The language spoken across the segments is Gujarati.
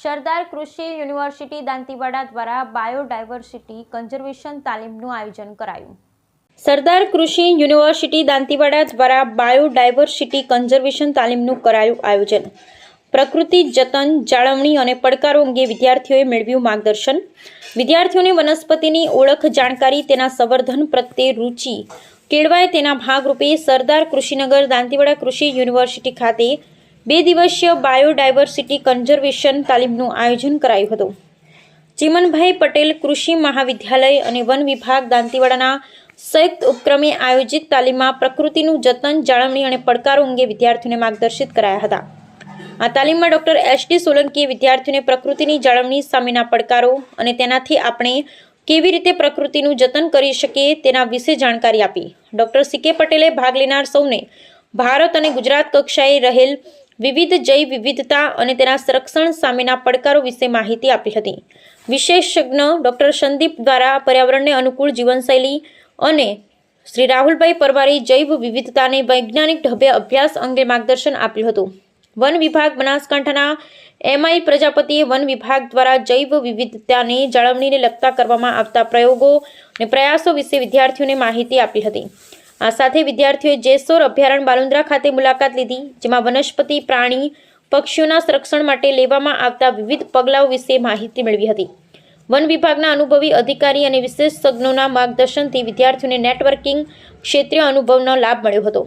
સરદાર કૃષિ યુનિવર્સિટી દાંતીવાડા દ્વારા બાયોડાયવર્સિટી કન્ઝર્વેશન તાલીમનું આયોજન કરાયું. સરદાર કૃષિ યુનિવર્સિટી દાંતીવાડા દ્વારા બાયોડાયવર્સિટી કન્ઝર્વેશન તાલીમનું કરાયું આયોજન. પ્રકૃતિ જતન, જાળવણી અને પડકારો અંગે વિદ્યાર્થીઓએ મેળવ્યું માર્ગદર્શન. વિદ્યાર્થીઓને વનસ્પતિની ઓળખ જાણકારી, તેના સંવર્ધન પ્રત્યે રુચિ કેળવાય તેના ભાગરૂપે સરદાર કૃષિનગર દાંતીવાડા કૃષિ યુનિવર્સિટી ખાતે બે દિવસીય બાયોડાયવર્સિટી કન્ઝર્વેશન તાલીમનું આયોજન કરાયું હતું. ચીમનભાઈ પટેલ કૃષિ મહાવિદ્યાલય અને વન વિભાગ દાંતીવાડાના સંયુક્ત ઉપક્રમે આયોજિત તાલીમમાં પ્રકૃતિનું જતન, જાળવણી અને પડકારો અંગે વિદ્યાર્થીઓને માર્ગદર્શિત કરાયા હતા. આ તાલીમમાં ડોક્ટર એસ ડી સોલંકીએ વિદ્યાર્થીઓને પ્રકૃતિની જાળવણી સામેના પડકારો અને તેનાથી આપણે કેવી રીતે પ્રકૃતિનું જતન કરી શકીએ તેના વિશે જાણકારી આપી. ડોક્ટર સી કે પટેલે ભાગ લેનાર સૌને ભારત અને ગુજરાત કક્ષાએ રહેલ વિવિધ જૈવ વિવિધતા અને તેના સંરક્ષણ સામેના પડકારો વિશે માહિતી આપી હતી. વિશેષજ્ઞ ડોક્ટર સંદીપ દ્વારા પર્યાવરણને અનુકૂળ જીવનશૈલી અને શ્રી રાહુલભાઈ પરમારે જૈવ વિવિધતાને વૈજ્ઞાનિક ઢબે અભ્યાસ અંગે માર્ગદર્શન આપ્યું હતું. વન વિભાગ બનાસકાંઠાના એમઆઈ પ્રજાપતિએ વન વિભાગ દ્વારા જૈવ વિવિધતાને જાળવણીને લગતા કરવામાં આવતા પ્રયોગો અને પ્રયાસો વિશે વિદ્યાર્થીઓને માહિતી આપી હતી. આ સાથે વિદ્યાર્થીઓએ જેસોર અભયારણ્ય બાલુંદ્રા ખાતે મુલાકાત લીધી, જેમાં વનસ્પતિ, પ્રાણી, પક્ષીઓના સંરક્ષણ માટે લેવામાં આવતા વિવિધ પગલાઓ વિશે માહિતી મેળવી હતી. વન વિભાગના અનુભવી અધિકારી અને વિશેષજ્ઞોના માર્ગદર્શનથી વિદ્યાર્થીઓને નેટવર્કિંગ ક્ષેત્રીય અનુભવનો લાભ મળ્યો હતો.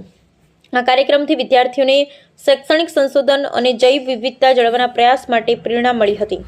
આ કાર્યક્રમથી વિદ્યાર્થીઓને શૈક્ષણિક સંશોધન અને જૈવ વિવિધતા જળવવાના પ્રયાસ માટે પ્રેરણા મળી હતી.